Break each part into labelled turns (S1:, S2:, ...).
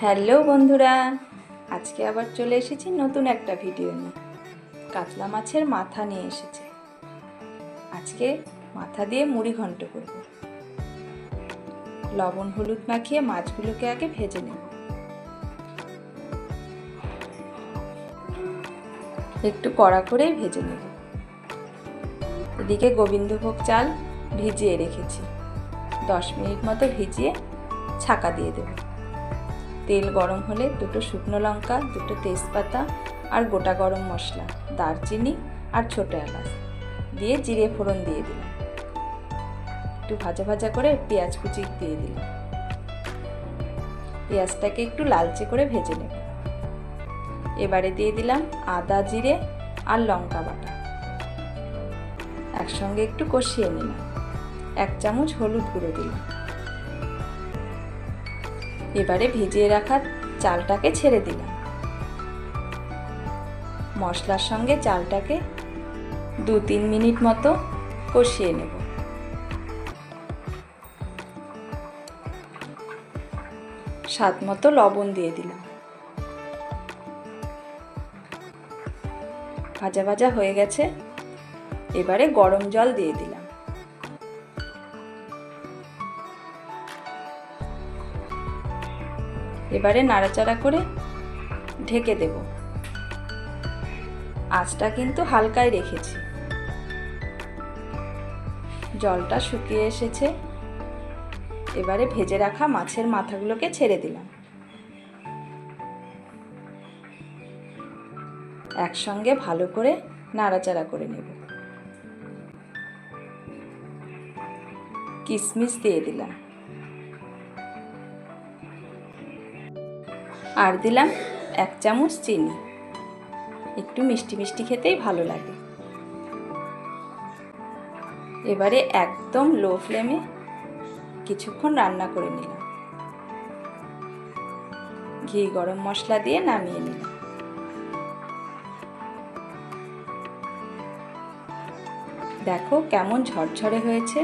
S1: Hello বন্ধুরা, আজকে আবার চলে এসেছি নতুন একটা ভিডিও নিয়ে। কাতলা মাছের মাথা নিয়ে এসেছে। আজকে মাথা দিয়ে মুড়ি ঘন্ট করব। লবণ হলুদ মাখিয়ে মাছগুলোকে আগে ভেজে নেব। একটু কড়া করেই ভেজে নেব। এদিকে গোবিন্দভোগ চাল ভিজিয়ে রেখেছি। দশ মিনিট মতো ভিজিয়ে ছাকা দিয়ে দেবো। তেল গরম হলে দুটো শুকনো লঙ্কা, দুটো তেজপাতা আর গোটা গরম মশলা, দারচিনি আর ছোটো এলাচ দিয়ে জিরে ফোড়ন দিয়ে দিলাম। একটু ভাজা ভাজা করে পেঁয়াজ কুচি দিয়ে দিলাম। পেঁয়াজটাকে একটু লালচে করে ভেজে নেব। এবারে দিয়ে দিলাম আদা, জিরে আর লঙ্কা বাটা। একসঙ্গে একটু কষিয়ে নিলাম। এক চামচ হলুদ গুঁড়ো দিলাম। এবারে ভিজিয়ে রাখা চালটাকে ছেড়ে দিলাম। মশলার সঙ্গে চালটাকে দু তিন মিনিট মতো কষিয়ে নেব। স্বাদ মতো লবণ দিয়ে দিলাম। ভাজা ভাজা হয়ে গেছে। এবারে গরম জল দিয়ে দিলাম। এবারে নাড়াচাড়া করে ঢেকে দেব। আঁচটা কিন্তু হালকায় রেখেছি। জলটা শুকিয়ে এসেছে। এবারে ভেজে রাখা মাছের মাথাগুলোকে ছেড়ে দিলাম। একসঙ্গে ভালো করে নাড়াচাড়া করে নেব। কিশমিশ দিয়ে দিলাম। আর দিলাম এক চামচ চিনি। একটু মিষ্টি মিষ্টি খেতেই ভালো লাগে। এবারে একদম লো ফ্লেমে কিছুক্ষণ রান্না করে নিলাম। ঘি গরম মশলা দিয়ে নামিয়ে নিলাম। দেখো কেমন ঝরঝরে হয়েছে।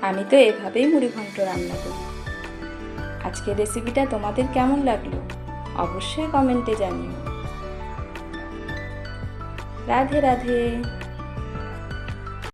S1: আমি তো এভাবেই মুড়ি ঘন্ট রান্না করি। আজকের রেসিপিটা তোমাদের কেমন লাগল? অবশ্যই কমেন্টে জানিও। রাধে রাধে।